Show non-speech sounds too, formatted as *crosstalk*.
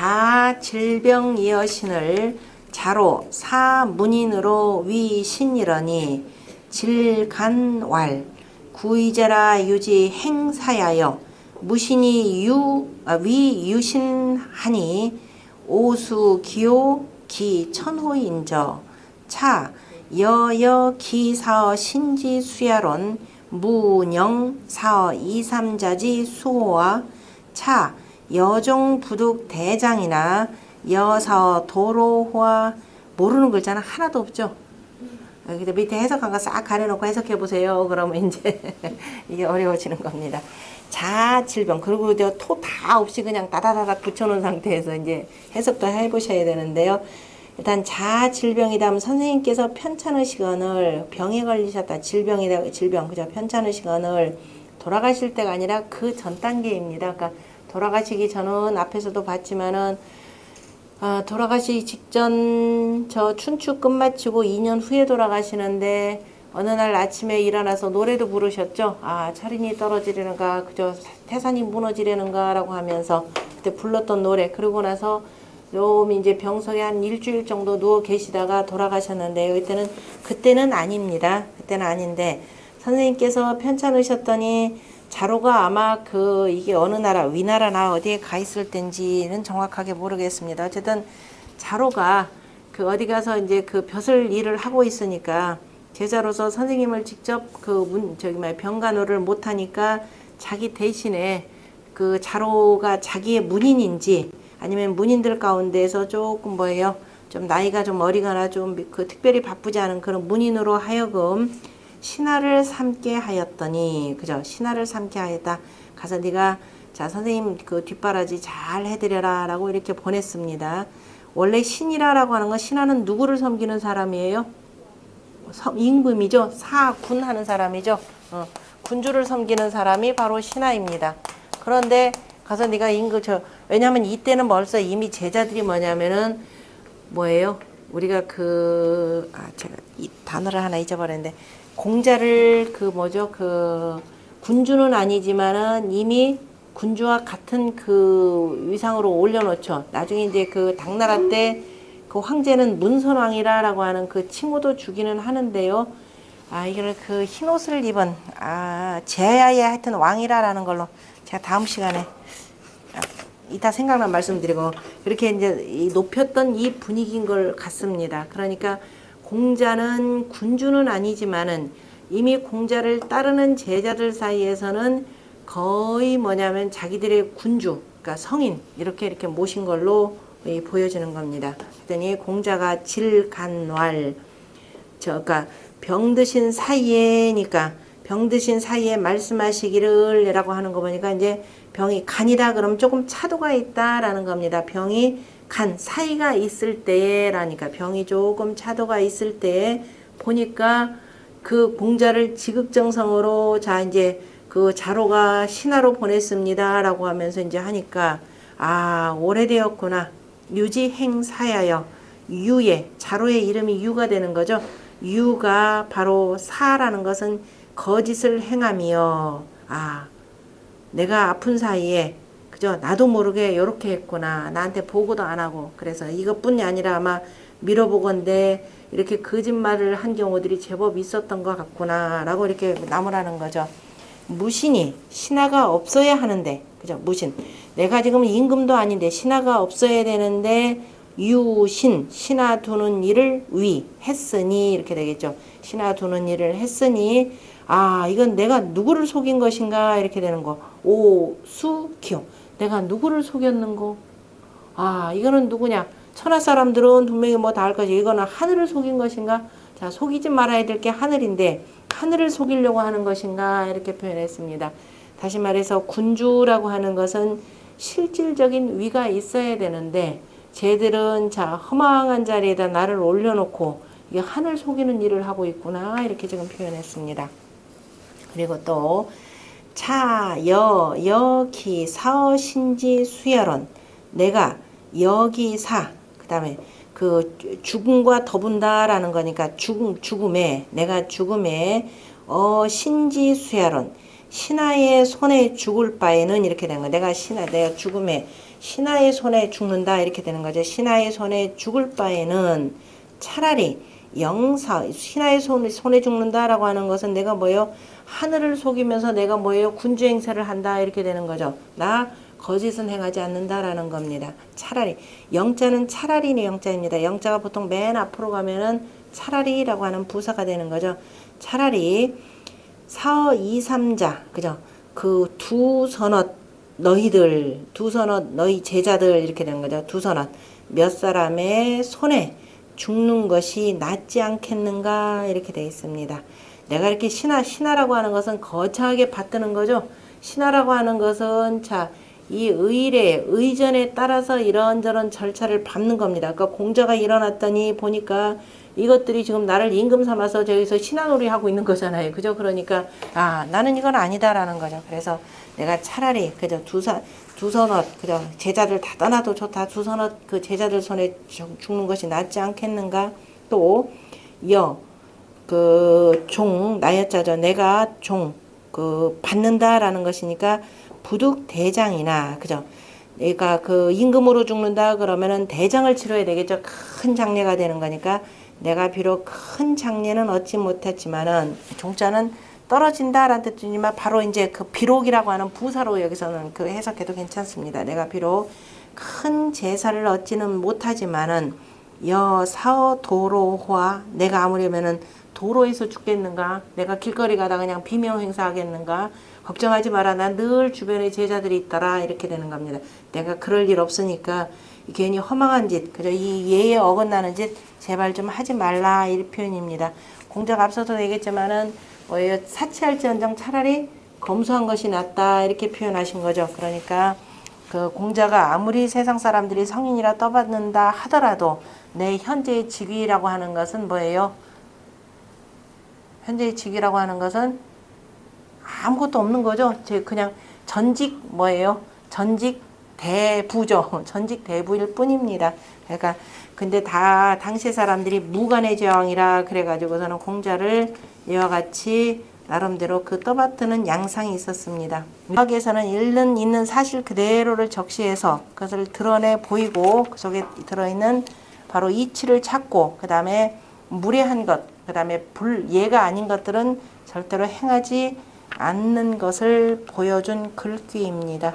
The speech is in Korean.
자 질병이여신을 자로 사문인으로 위신이러니 질간왈 구이제라 유지 행사야여 무신이 유 아, 위유신하니 오수 기호 기 천호인저 차 여여 기사어 신지 수야론 무영 사어 이삼자지 수호와 차 여종 부득 대장이나 여사어 도로화 모르는 글자는 하나도 없죠. 여기다 밑에 해석한 거 싹 가려놓고 해석해 보세요. 그러면 이제 *laughs* 이게 어려워지는 겁니다. 자 질병 그리고 토 다 없이 그냥 따다다닥 붙여놓은 상태에서 이제 해석도 해 보셔야 되는데요. 일단 자 질병이다 하면 선생님께서 편찮으시건을 병에 걸리셨다 질병이다 질병 그죠 편찮으시건을 돌아가실 때가 아니라 그 전 단계입니다. 그러니까 돌아가시기 전은 앞에서도 봤지만은 아, 돌아가시기 직전 저 춘추 끝마치고 2년 후에 돌아가시는데 어느 날 아침에 일어나서 노래도 부르셨죠. 아 철인이 떨어지려는가 그저 태산이 무너지려는가 라고 하면서 그때 불렀던 노래 그러고 나서 좀 이제 병석에 한 일주일 정도 누워 계시다가 돌아가셨는데요. 이때는 그때는 아닙니다. 그때는 아닌데 선생님께서 편찮으셨더니 자로가 아마 그 이게 어느 나라 위나라나 어디에 가 있을 땐지는 정확하게 모르겠습니다. 어쨌든 자로가 그 어디 가서 이제 그 벼슬 일을 하고 있으니까 제자로서 선생님을 직접 그 문 저기 말 병간호를 못 하니까 자기 대신에 그 자로가 자기의 문인인지 아니면 문인들 가운데서 조금 뭐예요 좀 나이가 좀 어리거나 좀 그 특별히 바쁘지 않은 그런 문인으로 하여금 신하를 삼게 하였더니 그죠? 신하를 삼게 하였다. 가서 네가 자 선생님 그 뒷바라지 잘 해드려라 라고 이렇게 보냈습니다. 원래 신이라 라고 하는 건 신하는 누구를 섬기는 사람이에요? 섬- 임금이죠? 사군 하는 사람이죠? 어, 군주를 섬기는 사람이 바로 신하입니다. 그런데 가서 네가 임금 저 왜냐하면 이때는 벌써 이미 제자들이 뭐냐면은 뭐예요? 우리가 그 아 제가 이 단어를 하나 잊어버렸는데 공자를 그 뭐죠 그 군주는 아니지만은 이미 군주와 같은 그 위상으로 올려놓죠. 나중에 이제 그 당나라 때 그 황제는 문선왕이라라고 하는 그 칭호도 주기는 하는데요. 아 이걸 그 흰옷을 입은 아 제야의 하여튼 왕이라라는 걸로 제가 다음 시간에 아, 이따 생각난 말씀드리고 그렇게 이제 이 높였던 이 분위기인 걸 같습니다. 그러니까 공자는 군주는 아니지만은 이미 공자를 따르는 제자들 사이에서는 거의 뭐냐면 자기들의 군주, 그러니까 성인 이렇게 이렇게 모신 걸로 이 보여지는 겁니다. 그랬더니 공자가 질간왈 저 그러니까 병 드신 사이에니까 병 드신 사이에 말씀하시기를이라고 하는 거 보니까 이제 병이 간이다 그러면 조금 차도가 있다라는 겁니다. 병이 간 사이가 있을 때라니까 병이 조금 차도가 있을 때 보니까 그 공자를 지극정성으로 자 이제 그 자로가 신하로 보냈습니다라고 하면서 이제 하니까 아 오래되었구나. 유지행사야여. 유의 자로의 이름이 유가 되는 거죠. 유가 바로 사라는 것은 거짓을 행함이여. 아 내가 아픈 사이에 그죠. 나도 모르게 요렇게 했구나. 나한테 보고도 안 하고. 그래서 이것뿐이 아니라 아마 밀어보건데 이렇게 거짓말을 한 경우들이 제법 있었던 것 같구나 라고 이렇게 나무라는 거죠. 무신이 신하가 없어야 하는데 그죠? 무신. 내가 지금 임금도 아닌데 신하가 없어야 되는데 유신 신하 두는 일을 위 했으니 이렇게 되겠죠. 신하 두는 일을 했으니 아 이건 내가 누구를 속인 것인가? 이렇게 되는 거. 오수기요 내가 누구를 속였는고? 아 이거는 누구냐? 천하 사람들은 분명히 뭐다할 거지. 이거는 하늘을 속인 것인가? 자 속이지 말아야 될 게 하늘인데 하늘을 속이려고 하는 것인가? 이렇게 표현했습니다. 다시 말해서 군주라고 하는 것은 실질적인 위가 있어야 되는데 쟤들은 자 허망한 자리에다 나를 올려놓고 이게 하늘 속이는 일을 하고 있구나 이렇게 지금 표현했습니다. 그리고 또 차, 여, 여기, 사어, 신지, 수야론 내가 여기 사, 그 다음에 그 죽음과 더분다라는 거니까 죽음, 죽음에 내가 죽음에 어 신지 수야론 신하의 손에 죽을 바에는 이렇게 된 거. 내가 신하, 내가 죽음에 신하의 손에 죽는다 이렇게 되는 거죠. 신하의 손에 죽을 바에는 차라리 영사 신하의 손, 손에 죽는다라고 하는 것은 내가 뭐예요? 하늘을 속이면서 내가 뭐예요? 군주 행세를 한다 이렇게 되는 거죠. 나 거짓은 행하지 않는다라는 겁니다. 차라리 영자는 차라리의 영자입니다. 영자가 보통 맨 앞으로 가면은 차라리라고 하는 부사가 되는 거죠. 차라리 사어 이삼자 그죠? 그 두 선엇 너희들 두 선엇 너희 제자들 이렇게 되는 거죠. 두 선엇 몇 사람의 손에 죽는 것이 낫지 않겠는가 이렇게 되어 있습니다. 내가 이렇게 신하 신하라고 하는 것은 거창하게 받드는 거죠. 신하라고 하는 것은 자 이 의례, 의전에 따라서 이런저런 절차를 밟는 겁니다. 그러니까 공자가 일어났더니 보니까 이것들이 지금 나를 임금 삼아서 저기서 신하놀이 하고 있는 거잖아요. 그죠? 그러니까 아 나는 이건 아니다라는 거죠. 그래서 내가 차라리 그저 두사 두선엇 그저 제자들 다 떠나도 좋다. 두선엇 그 제자들 손에 죽- 죽는 것이 낫지 않겠는가? 또 여 그 종 나였자죠. 내가 종 그 받는다라는 것이니까 부득 대장이나 그죠? 그러니까 그 임금으로 죽는다 그러면은 대장을 치러야 되겠죠. 큰 장례가 되는 거니까 내가 비록 큰 장례는 얻지 못했지만은 종자는 떨어진다라는 뜻이지만 바로 이제 그 비록이라고 하는 부사로 여기서는 그 해석해도 괜찮습니다. 내가 비록 큰 제사를 얻지는 못하지만은 여 사어 도로화 내가 아무려면은 도로에서 죽겠는가? 내가 길거리 가다 그냥 비명 행사하겠는가? 걱정하지 마라. 난 늘 주변에 제자들이 있더라. 이렇게 되는 겁니다. 내가 그럴 일 없으니까 괜히 허망한 짓 그저 이 예에 어긋나는 짓 제발 좀 하지 말라. 이 표현입니다. 공자가 앞서도 얘기했지만은 뭐예요 사치할지언정 차라리 검소한 것이 낫다. 이렇게 표현하신 거죠. 그러니까 그 공자가 아무리 세상 사람들이 성인이라 떠받는다 하더라도 내 현재의 직위라고 하는 것은 뭐예요? 현재의 직위라고 하는 것은 아무것도 없는 거죠. 제 그냥 전직 뭐예요? 전직 대부죠. *laughs* 전직 대부일 뿐입니다. 그러니까 근데 다 당시 사람들이 무관의 제왕이라 그래가지고서는 공자를 이와 같이 나름대로 그 떠받드는 양상이 있었습니다. 유학에서는 읽는 있는 사실 그대로를 적시해서 그것을 드러내 보이고 그 속에 들어있는 바로 이치를 찾고 그 다음에 무례한 것, 그 다음에 불예가 아닌 것들은 절대로 행하지 않는 것을 보여준 글귀입니다.